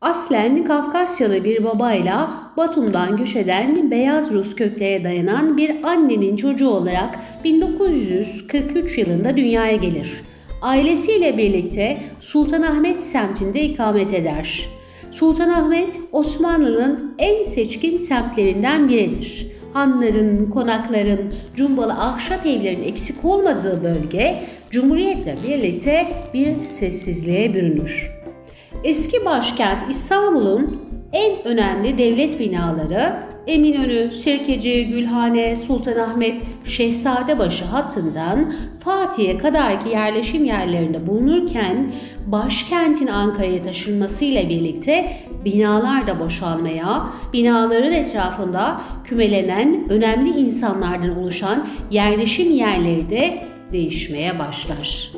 Aslen Kafkasyalı bir babayla Batum'dan göç eden beyaz Rus köklere dayanan bir annenin çocuğu olarak 1943 yılında dünyaya gelir. Ailesiyle birlikte Sultanahmet semtinde ikamet eder. Sultanahmet Osmanlı'nın en seçkin semtlerinden biridir. Hanların, konakların, cumbalı ahşap evlerin eksik olmadığı bölge Cumhuriyet'le birlikte bir sessizliğe bürünür. Eski başkent İstanbul'un en önemli devlet binaları Eminönü, Sirkeci, Gülhane, Sultanahmet, Şehzadebaşı hattından Fatih'e kadarki yerleşim yerlerinde bulunurken başkentin Ankara'ya taşınmasıyla birlikte binalar da boşalmaya, binaların etrafında kümelenen önemli insanlardan oluşan yerleşim yerleri de değişmeye başlar.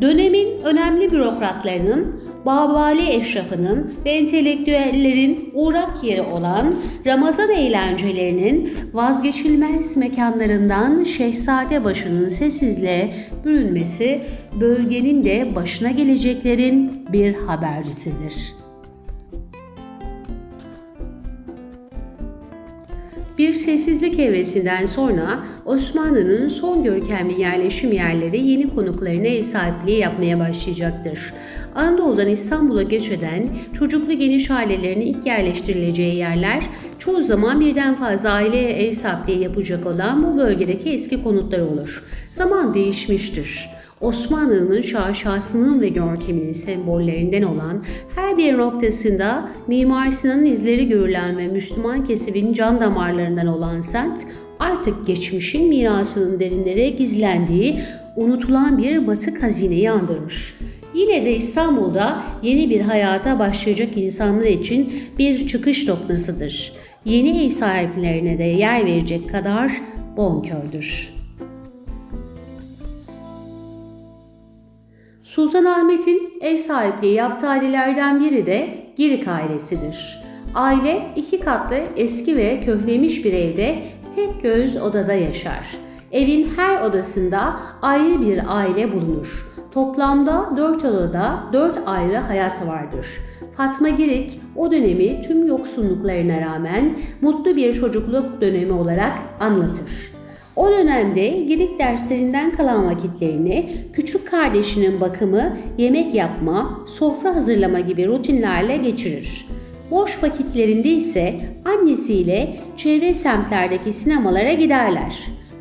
Dönemin önemli bürokratlarının, Babali eşrafının ve entelektüellerin uğrak yeri olan Ramazan eğlencelerinin vazgeçilmez mekanlarından Şehzadebaşı'nın sessizliğe bürünmesi bölgenin de başına geleceklerin bir habercisidir. Sessizlik evresinden sonra Osmanlı'nın son görkemli yerleşim yerleri yeni konuklarına ev sahipliği yapmaya başlayacaktır. Anadolu'dan İstanbul'a göç eden çocuklu geniş ailelerin ilk yerleştirileceği yerler çoğu zaman birden fazla aileye ev sahipliği yapacak olan bu bölgedeki eski konutlar olur. Zaman değişmiştir. Osmanlı'nın şaşasının ve görkeminin sembollerinden olan her bir noktasında Mimar Sinan'ın izleri görülen ve Müslüman kesibin can damarlarından olan semt artık geçmişin mirasının derinlere gizlendiği unutulan bir batık hazineyi andırmış. Yine de İstanbul'da yeni bir hayata başlayacak insanlar için bir çıkış noktasıdır. Yeni ev sahiplerine de yer verecek kadar bonkördür. Sultanahmet'in ev sahipliği yaptığı ailelerden biri de Girik ailesidir. Aile iki katlı eski ve köhnemiş bir evde tek göz odada yaşar. Evin her odasında ayrı bir aile bulunur. Toplamda dört odada dört ayrı hayat vardır. Fatma Girik o dönemi tüm yoksunluklarına rağmen mutlu bir çocukluk dönemi olarak anlatır. O dönemde Girik derslerinden kalan vakitlerini küçük kardeşinin bakımı, yemek yapma, sofra hazırlama gibi rutinlerle geçirir. Boş vakitlerinde ise annesiyle çevre semtlerdeki sinemalara giderler.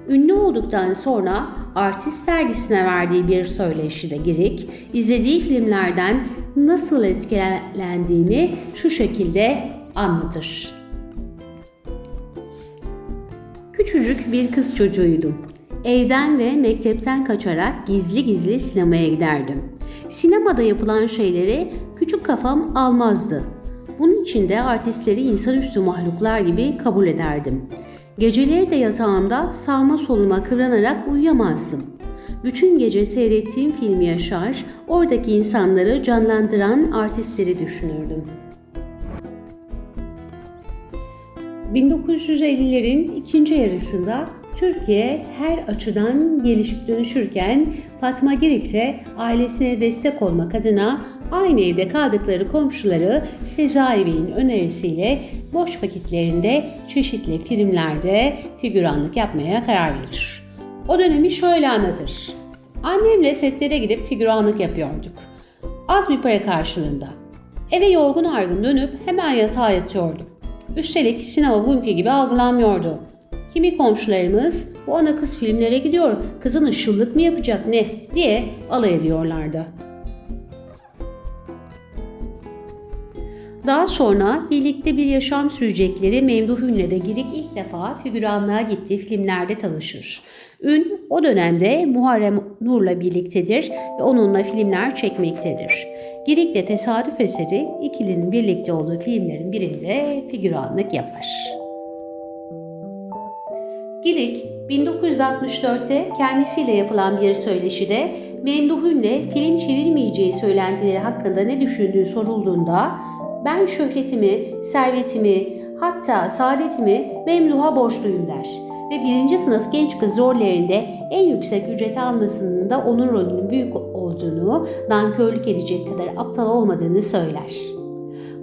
Ünlü olduktan sonra artist sergisine verdiği bir söyleşide Girik, izlediği filmlerden nasıl etkilendiğini şu şekilde anlatır. Küçücük bir kız çocuğuydum. Evden ve mektepten kaçarak gizli gizli sinemaya giderdim. Sinemada yapılan şeyleri küçük kafam almazdı. Bunun için de artistleri insanüstü mahluklar gibi kabul ederdim. Geceleri de yatağımda sağma soluma kıvranarak uyuyamazdım. Bütün gece seyrettiğim filmi yaşar, oradaki insanları canlandıran artistleri düşünürdüm. 1950'lerin ikinci yarısında Türkiye her açıdan gelişip dönüşürken Fatma Girik de ailesine destek olmak adına aynı evde kaldıkları komşuları Sezai Bey'in önerisiyle boş vakitlerinde çeşitli filmlerde figüranlık yapmaya karar verir. O dönemi şöyle anlatır. Annemle setlere gidip figüranlık yapıyorduk. Az bir para karşılığında. Eve yorgun argın dönüp hemen yatağa yatıyordum. Üstelik sinema bugünkü gibi algılanmıyordu. Kimi komşularımız bu ana kız filmlere gidiyor, kızın ışıllık mı yapacak ne diye alay ediyorlardı. Daha sonra birlikte bir yaşam sürecekleri Memduh Ün'le de Girik ilk defa figüranlığa gittiği filmlerde tanışır. Ün o dönemde Muharrem Nur'la birliktedir ve onunla filmler çekmektedir. Girik'le tesadüf eseri ikilinin birlikte olduğu filmlerin birinde figüranlık yapar. Girik 1964'te kendisiyle yapılan bir söyleşide Memduh Ün'le film çevirmeyeceği söylentileri hakkında ne düşündüğü sorulduğunda ben şöhretimi, servetimi, hatta saadetimi Memduh'a borçluyum der. Ve birinci sınıf genç kız rollerinde en yüksek ücret almasının da onun rolünün büyük olduğunu, nankörlük edecek kadar aptal olmadığını söyler.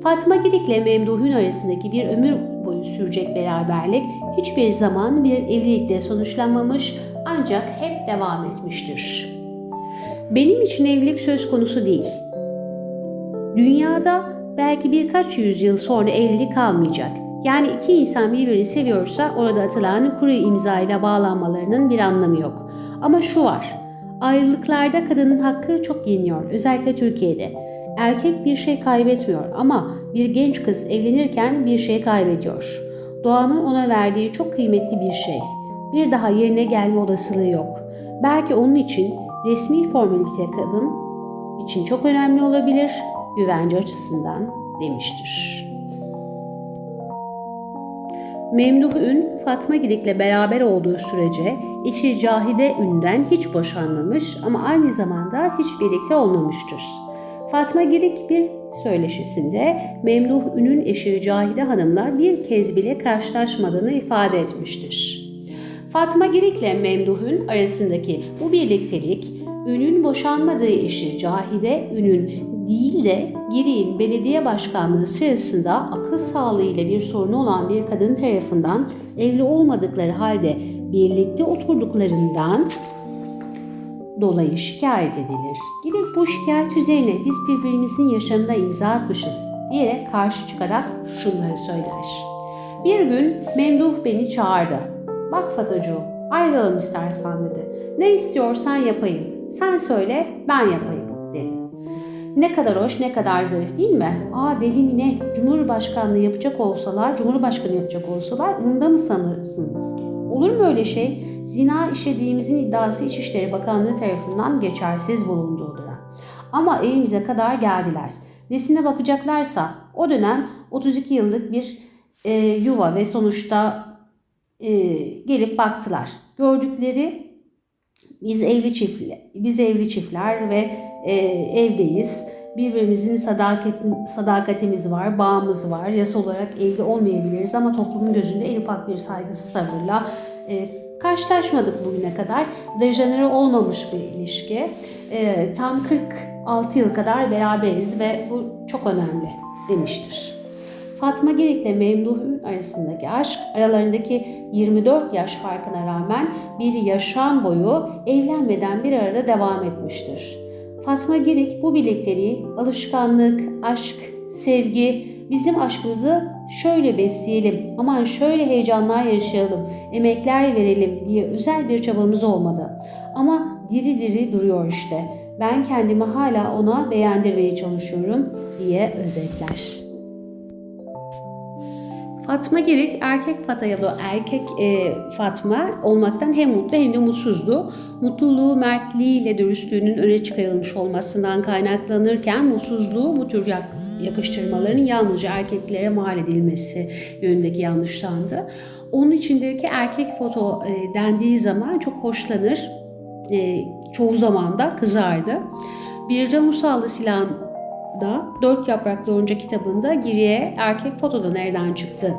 Fatma Girik ile Memduh'un arasındaki bir ömür boyu sürecek beraberlik hiçbir zaman bir evlilikle sonuçlanmamış ancak hep devam etmiştir. Benim için evlilik söz konusu değil. Dünyada belki birkaç yüzyıl sonra evlilik kalmayacak. Yani iki insan birbirini seviyorsa orada atılan kuru imzayla bağlanmalarının bir anlamı yok. Ama şu var. Ayrılıklarda kadının hakkı çok yeniyor. Özellikle Türkiye'de. Erkek bir şey kaybetmiyor ama bir genç kız evlenirken bir şey kaybediyor. Doğanın ona verdiği çok kıymetli bir şey. Bir daha yerine gelme olasılığı yok. Belki onun için resmi formalite kadın için çok önemli olabilir güvence açısından demiştir. Memduh Fatma Girik'le beraber olduğu sürece eşi Cahide Ün'den hiç boşanmamış ama aynı zamanda hiç birlikte olmamıştır. Fatma Girik bir söyleşisinde Memduh Ün'ün eşi Cahide Hanım'la bir kez bile karşılaşmadığını ifade etmiştir. Fatma Girik ile Memduh'un arasındaki bu birliktelik Ün'ün boşanmadığı eşi Cahide Ün'ün değil de Girik'in belediye başkanlığı sırasında akıl sağlığı bir sorunu olan bir kadın tarafından evli olmadıkları halde birlikte oturduklarından dolayı şikayet edilir. Girik bu şikayet üzerine biz birbirimizin yaşamına imza atmışız diye karşı çıkarak şunları söyler. Bir gün Memduh beni çağırdı. Bak Fatocuğum ayrılalım istersen dedi. Ne istiyorsan yapayım. Sen söyle ben yapayım dedi. Ne kadar hoş ne kadar zarif değil mi? Aa deli mi ne? Cumhurbaşkanlığı yapacak olsalar, Cumhurbaşkanı yapacak olsalar umda mı sanırsınız ki? Olur mu öyle şey? Zina işlediğimizin iddiası İçişleri Bakanlığı tarafından geçersiz bulunduğu dönem. Ama evimize kadar geldiler. Nesine bakacaklarsa o dönem 32 yıllık bir e, yuva ve sonuçta e, gelip baktılar. Gördükleri biz evli çiftler, biz evli çiftler ve e, evdeyiz. Birbirimizin sadaketin, sadakatimiz var, bağımız var. Yasa olarak evli olmayabiliriz ama toplumun gözünde en ufak bir saygısız tavırla e, karşılaşmadık bugüne kadar. Dejenere olmamış bir ilişki. E, tam 46 yıl kadar beraberiz ve bu çok önemli demiştir. Fatma Girik ile Memduh'un arasındaki aşk aralarındaki 24 yaş farkına rağmen bir yaşam boyu evlenmeden bir arada devam etmiştir. Fatma Girik bu birlikteliği alışkanlık, aşk, sevgi, bizim aşkımızı şöyle besleyelim, aman şöyle heyecanlar yaşayalım, emekler verelim diye özel bir çabamız olmadı. Ama diri diri duruyor işte. Ben kendimi hala ona beğendirmeye çalışıyorum diye özetler. Fatma Girik erkek Fata ya da erkek e, Fatma olmaktan hem mutlu hem de mutsuzdu. Mutluluğu mertliğiyle dürüstlüğünün öne çıkarılmış olmasından kaynaklanırken mutsuzluğu bu tür yak, yakıştırmaların yalnızca erkeklere mal edilmesi yönündeki yanlışlandı. Onun içindeki erkek foto e, dendiği zaman çok hoşlanır. E, çoğu zaman da kızardı. Bircan Usallı Silan da Dört Yapraklı Oyunca kitabında Giri'ye erkek fotoda nereden çıktı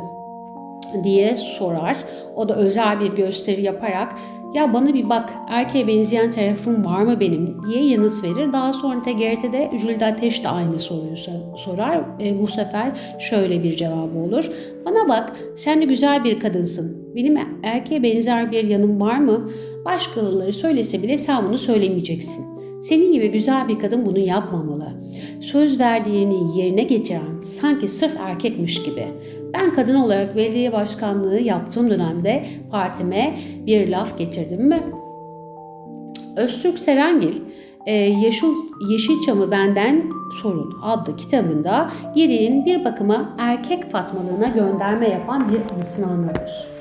diye sorar. O da özel bir gösteri yaparak ya bana bir bak erkeğe benzeyen tarafım var mı benim diye yanıt verir. Daha sonra TGRT'de Jülde Ateş de aynı soruyu sorar. E, bu sefer şöyle bir cevabı olur. Bana bak sen de güzel bir kadınsın. Benim erkeğe benzer bir yanım var mı? Başkaları söylese bile sen bunu söylemeyeceksin. Senin gibi güzel bir kadın bunu yapmamalı. Söz verdiğini yerine getiren sanki sırf erkekmiş gibi. Ben kadın olarak belediye başkanlığı yaptığım dönemde partime bir laf getirdim mi? Öztürk Serengil e, Yeşil, Yeşilçam'ı Benden Sorun adlı kitabında Giri'nin bir bakıma erkek fatmalığına gönderme yapan bir anısını anlatır.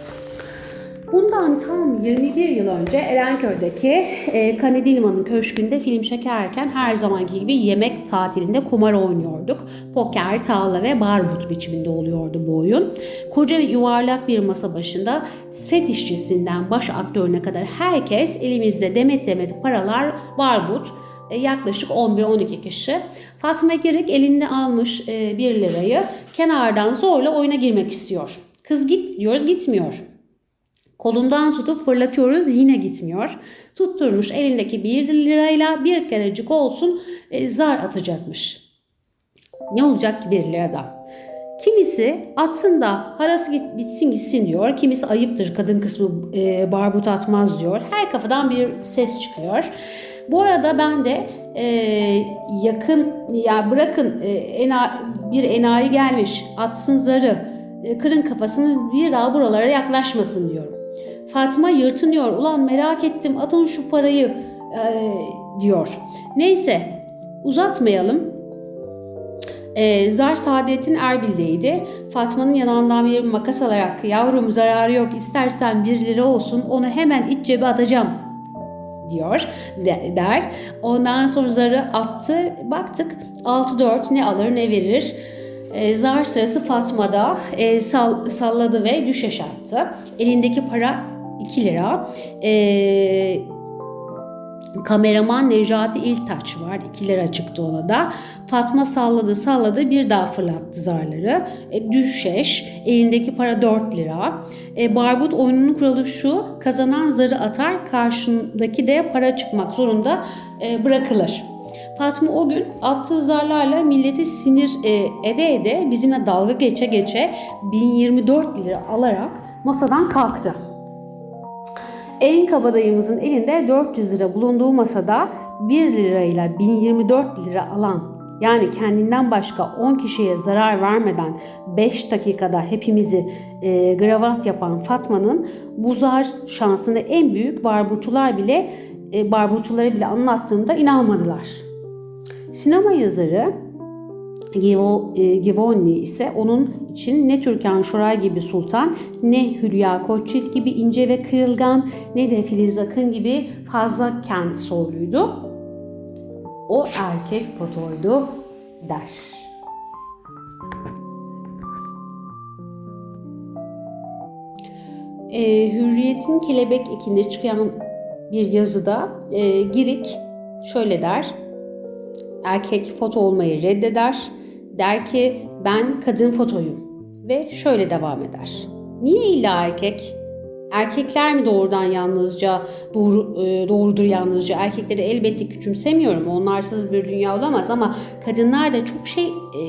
Bundan tam 21 yıl önce Erenköy'deki e, Kanedilman'ın köşkünde film çekerken her zamanki gibi yemek tatilinde kumar oynuyorduk. Poker, tağla ve barbut biçiminde oluyordu bu oyun. Koca yuvarlak bir masa başında set işçisinden baş aktörüne kadar herkes elimizde demet demet paralar barbut e, yaklaşık 11-12 kişi. Fatma Girik elinde almış 1 e, lirayı kenardan zorla oyuna girmek istiyor. Kız git diyoruz gitmiyor. Kolundan tutup fırlatıyoruz yine gitmiyor. Tutturmuş elindeki 1 lirayla bir kerecik olsun e, zar atacakmış. Ne olacak ki 1 liradan? Kimisi atsın da parası bitsin gitsin diyor. Kimisi ayıptır kadın kısmı e, barbut atmaz diyor. Her kafadan bir ses çıkıyor. Bu arada ben de e, yakın ya bırakın e, ena, bir enayi gelmiş atsın zarı e, kırın kafasını bir daha buralara yaklaşmasın diyorum. Fatma yırtınıyor ulan merak ettim atın şu parayı e, diyor. Neyse uzatmayalım. Ee, Zar Saadettin Erbil'deydi. Fatma'nın yanağından bir makas alarak yavrum zararı yok istersen bir lira olsun onu hemen iç cebe atacağım diyor de- der. Ondan sonra zarı attı. Baktık 6-4 ne alır ne verir. Ee, zar sırası Fatma'da e, sall- salladı ve düşeş attı. Elindeki para 2 lira. Ee, kameraman Necati İltaç var. 2 lira çıktı ona da. Fatma salladı salladı bir daha fırlattı zarları. E, düşeş. Elindeki para 4 lira. E, barbut oyununun kuralı şu. Kazanan zarı atar karşındaki de para çıkmak zorunda e, bırakılır. Fatma o gün attığı zarlarla milleti sinir e, ede ede bizimle dalga geçe geçe 1024 lira alarak masadan kalktı. En kabadayımızın elinde 400 lira bulunduğu masada 1 lirayla 1024 lira alan yani kendinden başka 10 kişiye zarar vermeden 5 dakikada hepimizi e, gravat yapan Fatma'nın bu zar şansını en büyük barbuçular bile e, barbuçuları bile anlattığımda inanmadılar. Sinema yazarı Givonni ise onun için ne Türkan Şoray gibi sultan, ne Hülya Koçyiğit gibi ince ve kırılgan, ne de Filiz Akın gibi fazla kent soyluydu. O erkek fotoydu der. E, Hürriyet'in kelebek ekinde çıkan bir yazıda e, Girik şöyle der. Erkek foto olmayı reddeder. Der ki ben kadın fotoyum. Ve şöyle devam eder. Niye illa erkek? Erkekler mi doğrudan yalnızca doğru, e, doğrudur yalnızca? Erkekleri elbette küçümsemiyorum. Onlarsız bir dünya olamaz ama kadınlar da çok şey e,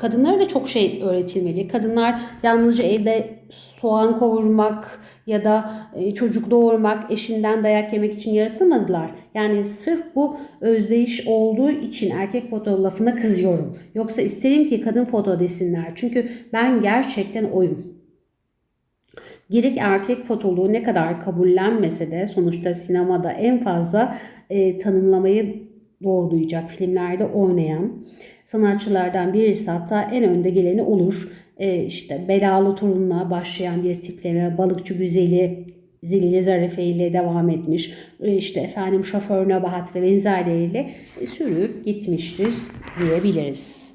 kadınlara da çok şey öğretilmeli. Kadınlar yalnızca evde soğan kavurmak ya da e, çocuk doğurmak, eşinden dayak yemek için yaratılmadılar. Yani sırf bu özdeyiş olduğu için erkek foto lafına kızıyorum. Yoksa isterim ki kadın foto desinler. Çünkü ben gerçekten oyum. Gerek erkek fotoluğu ne kadar kabullenmese de sonuçta sinemada en fazla e, tanımlamayı doğrulayacak filmlerde oynayan sanatçılardan birisi hatta en önde geleni olur. E, işte belalı torunla başlayan bir tipleme, balıkçı güzeli, Zilli Zarife ile devam etmiş. E, işte efendim şoför Nebahat ve benzerleriyle e, sürüp gitmiştir diyebiliriz.